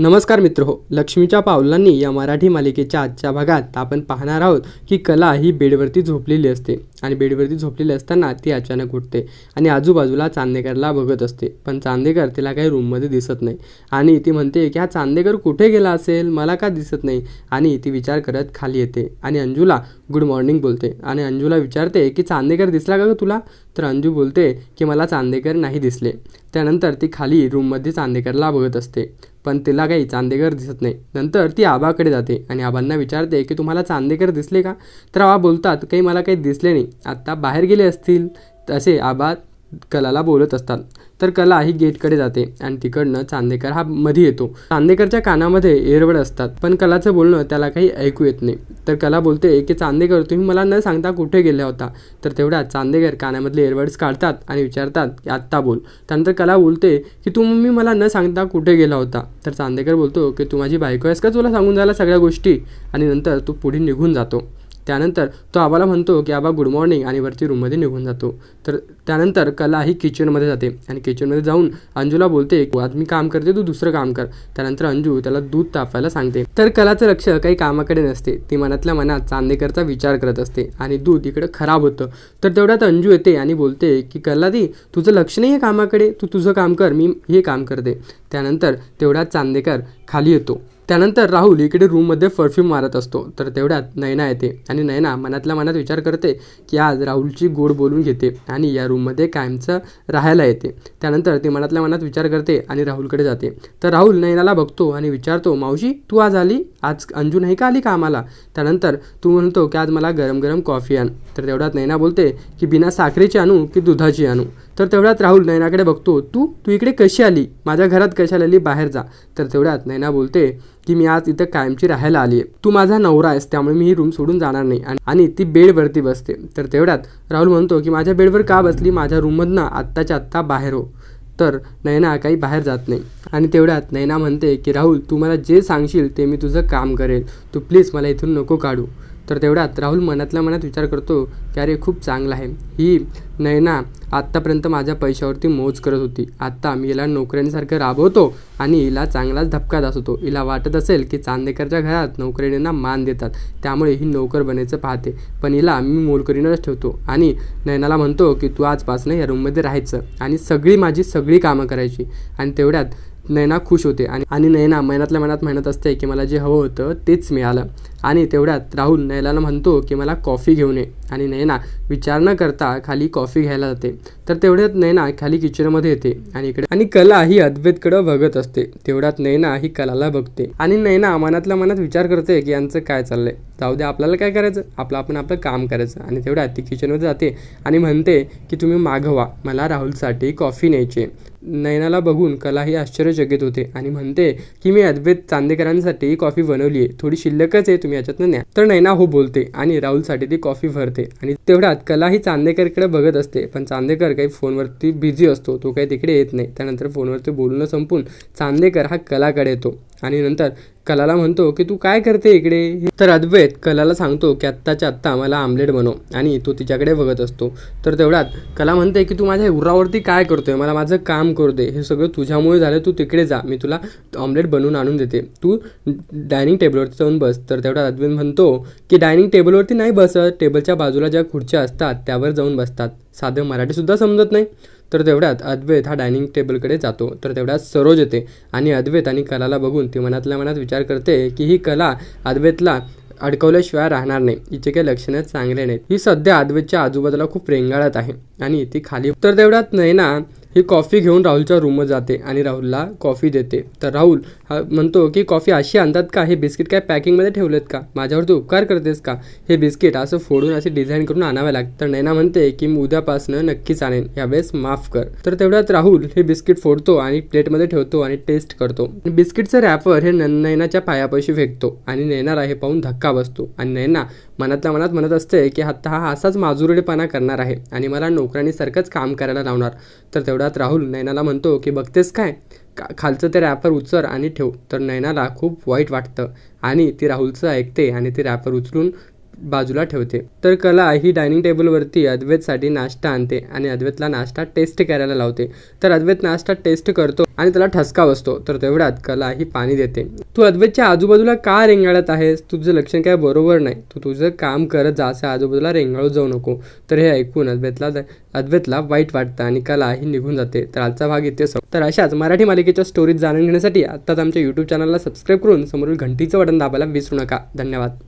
नमस्कार मित्र हो लक्ष्मीच्या पावलांनी या मराठी मालिकेच्या आजच्या भागात आपण पाहणार आहोत की कला ही बेडवरती झोपलेली असते आणि बेडवरती झोपलेली असताना ती अचानक उठते आणि आजूबाजूला चांदेकरला बघत असते. पण चांदेकर तिला काही रूममध्ये दिसत नाही आणि ती म्हणते की हा चांदेकर कुठे गेला असेल? मला का दिसत नाही? आणि ती विचार करत खाली येते आणि अंजूला गुड मॉर्निंग बोलते आणि अंजूला विचारते की चांदेकर दिसला का तुला? तर अंजू बोलते की मला चांदेकर नाही दिसले. त्यानंतर ती खाली रूममध्ये चांदेकरला बघत असते. पण तिला काही चांदेकर दिसत नाही. नंतर ती आबाकडे जाते आणि आबांना विचारते की तुम्हाला चांदेकर दिसले का? तर आबा बोलतात काही मला काही दिसले नाही. आत्ता बाहेर गेले असतील तसे आबा कलाला बोलत असतात. तर कला ही गेटकडे जाते आणि तिकडनं चांदेकर हा मध्ये येतो. चांदेकरच्या कानामध्ये एरवड असतात पण कलाचं बोलणं त्याला काही ऐकू येत नाही. तर कला बोलते की चांदेकर तुम्ही मला न सांगता कुठे गेला होता? तर तेवढ्यात चांदेकर कानामधले एरवड्स काढतात आणि विचारतात की आत्ता बोल. त्यानंतर कला बोलते की तू मी मला न सांगता कुठे गेला होता? तर चांदेकर बोलतो की तू माझी बायको आहेस का? तुला सांगून झाला सगळ्या गोष्टी? आणि नंतर तू पुढे निघून जातो. त्यानंतर तो आबाला म्हणतो की आबा गुड मॉर्निंग आणि वरती रूममध्ये निघून जातो. तर त्यानंतर कला ही किचनमध्ये जाते आणि किचनमध्ये जाऊन अंजूला बोलते आज मी काम करते तू दुसरं काम कर. त्यानंतर अंजू त्याला दूध तापायला सांगते. तर कलाचं लक्ष काही कामाकडे नसते. ती मनातल्या मनात चांदेकरचा विचार करत असते आणि दूध इकडे खराब होतं. तर तेवढ्यात अंजू येते आणि बोलते की कला दी तुझं लक्ष नाही आहे कामाकडे? तू तुझं काम कर मी हे काम करते. त्यानंतर तेवढ्यात चांदेकर खाली येतो. त्यानंतर राहुल इकडे रूममध्ये परफ्यूम मारत असतो. तर तेवढ्यात नयना येते आणि नयना मनातल्या मनात विचार करते की आज राहुलची गोड बोलून घेते आणि या रूममध्ये कायमचं राहायला येते. त्यानंतर ती मनातल्या मनात विचार करते आणि राहुलकडे जाते. तर राहुल नयनाला बघतो आणि विचारतो मावशी तू आज आली? आज अंजू नाही का आली का आम्हाला त्यानंतर तू म्हणतो की आज मला गरम गरम कॉफी आण. तर तेवढ्यात नैना बोलते की बिना साखरेची आणू की दुधाची आणू? तर तेवढ्यात राहुल नयनाकडे बघतो तू तू इकडे कशी आली? माझ्या घरात कशाला आली? बाहेर जा. तर तेवढ्यात नैना बोलते की मी आज इथं कायमची राहायला आली आहे. तू माझा नवरा आहेस त्यामुळे मी ही रूम सोडून जाणार नाही. आणि- ती बेडवरती बसते. तर तेवढ्यात राहुल म्हणतो की माझ्या बेडवर का बसली? माझ्या रूममधनं आत्ताच्या आत्ता बाहेर हो. तर नैना काही बाहेर जात नाही. आणि तेवढ्यात नैना म्हणते की राहुल तू मला जे सांगशील ते मी तुझं काम करेल. तू प्लीज मला इथून नको काढू. तर तेवढ्यात राहुल मनातल्या मनात विचार करतो की अरे खूप चांगलं आहे. ही नयना आत्तापर्यंत माझ्या पैशावरती मोज करत होती. आत्ता मी हिला नोकऱ्यांसारखं राबवतो आणि हिला चांगलाच धपका दाखवतो हिला वाटत असेल की चांदेकरच्या घरात नोकरीणींना मान देतात. त्यामुळे ही नोकर बनायचं पाहते. पण हिला मी मोलकरीनच ठेवतो आणि नयनाला म्हणतो की तू आजपासून या रूममध्ये राहायचं आणि सगळी माझी सगळी कामं करायची. आणि तेवढ्यात नयना खुश होते आणि आणि नयना मनातल्या मनात म्हणत असते की मला जे हवं होतं तेच मिळालं. आणि तेवढ्यात राहुल नयनाला म्हणतो की मला कॉफी घेऊन ये. आणि नयना विचार न करता खाली कॉफी घ्यायला जाते. तर तेवढ्यात नैना खाली किचनमध्ये येते आणि इकडे आणि कला ही अद्वैतकडं बघत असते. तेवढ्यात नैना ही कलाला बघते. आणि नैना मनातल्या मनात विचार करते की यांचं काय चाललंय? जाऊ दे आपल्याला काय करायचं? आपलं आपण आपलं काम करायचं. आणि तेवढ्यात ती किचनमध्ये जाते आणि म्हणते की तुम्ही मागवा मला राहुलसाठी कॉफी न्यायची नैनाला नयनाला बघून कला ही आश्चर्यचकित होते आणि म्हणते की मी अद्वैत चांदेकरांसाठी ही कॉफी बनवली आहे थोडी शिल्लकच आहे तुम्ही याच्यातनं न्या. तर नैना हो बोलते आणि राहुलसाठी ती कॉफी भरते. आणि तेवढ्यात कला ही चांदेकरकडे बघत असते. पण चांदेकर काही फोनवरती बिझी असतो तो काही तिकडे येत नाही. त्यानंतर फोनवरती बोलणं संपून चांदेकर हा कलाकडे येतो. आणि नंतर कलाला म्हणतो की तू काय करते इकडे? तर अद्वैत कलाला सांगतो की आत्ताच्या आत्ता मला आमलेट बनव. आणि तो तिच्याकडे बघत असतो. तर तेवढ्यात कला म्हणते की तू माझ्या उरावरती काय करतोय? मला माझं काम करू दे. हे सगळं तुझ्यामुळे झालं. तू तिकडे जा. मी तुला ऑमलेट बनवून आणून देते. तू डायनिंग टेबलवरती जाऊन बस. तर तेवढ्यात अद्वैत म्हणतो की डायनिंग टेबलवरती नाही बसत. टेबलच्या बाजूला ज्या खुर्च्या असतात त्यावर जाऊन बसतात. साधं मराठीसुद्धा समजत नाही. तर तेवढ्यात अद्वैत हा डायनिंग टेबलकडे जातो. तर तेवढ्यात सरोज येते आणि अद्वैत आणि कलाला बघून ती मनातल्या मनात विचार करते की ही कला अद्वैतला अडकवल्याशिवाय राहणार नाही. हिचे काही लक्षणं चांगले नाहीत. ही सध्या अद्वैतच्या आजूबाजूला खूप रेंगाळत आहे आणि ती खाली तर तेवढ्यात नैना ही कॉफी घेऊन राहुलच्या रूममध्ये जाते आणि राहुलला कॉफी देते. तर राहुल हा म्हणतो की कॉफी अशी आणतात का? हे बिस्किट काय पॅकिंगमध्ये ठेवलेत का? माझ्यावर तू उपकार करतेस का? हे बिस्किट असं फोडून असे डिझाईन करून आणावे लागतं तर नैना म्हणते की मी उद्यापासनं नक्कीच आणेन. यावेळेस माफ कर. तर तेवढ्यात राहुल हे बिस्किट फोडतो आणि प्लेटमध्ये ठेवतो आणि टेस्ट करतो. बिस्किटचं रॅपर हे नैनाच्या पायापाशी फेकतो आणि नैनाला हे पाहून धक्का बसतो. आणि नैना मनातल्या मनात म्हणत असते की आत्ता हा असाच माजुरडेपणा करणार आहे आणि मला नोकरांनीसारखंच काम करायला लावणार. तर तेवढ्यात राहुल नैनाला म्हणतो की बघतेस काय? का खालचं ते रॅपर उचल आणि ठेव. तर नैनाला खूप वाईट वाटतं आणि ती राहुलचं ऐकते आणि ती रॅपर उचलून बाजूला ठेवते. तर कला ही डायनिंग टेबलवरती अद्वैतसाठी नाश्ता आणते आणि अद्वैतला नाश्ता टेस्ट करायला लावते. तर अद्वैत नाश्ता टेस्ट करतो आणि त्याला ठसका बसतो. तर तेवढ्यात कला ही पाणी देते. तू अद्वैतच्या आजूबाजूला का रेंगाळत आहेस? तुझं लक्षण काय बरोबर नाही. तू तुझं काम करत जा असं आजूबाजूला रेंगाळू जाऊ नको. तर हे ऐकून अद्वैतला अद्वैतला वाईट वाटतं आणि कला ही निघून जाते. तर आजचा भाग येते सम तर अशाच मराठी मालिकेच्या स्टोरीज जाणून घेण्यासाठी आत्ताच आमच्या यूट्यूब चॅनलला सबस्क्राईब करून समोरील घंटीचं बटन दाबायला विसरू नका. धन्यवाद.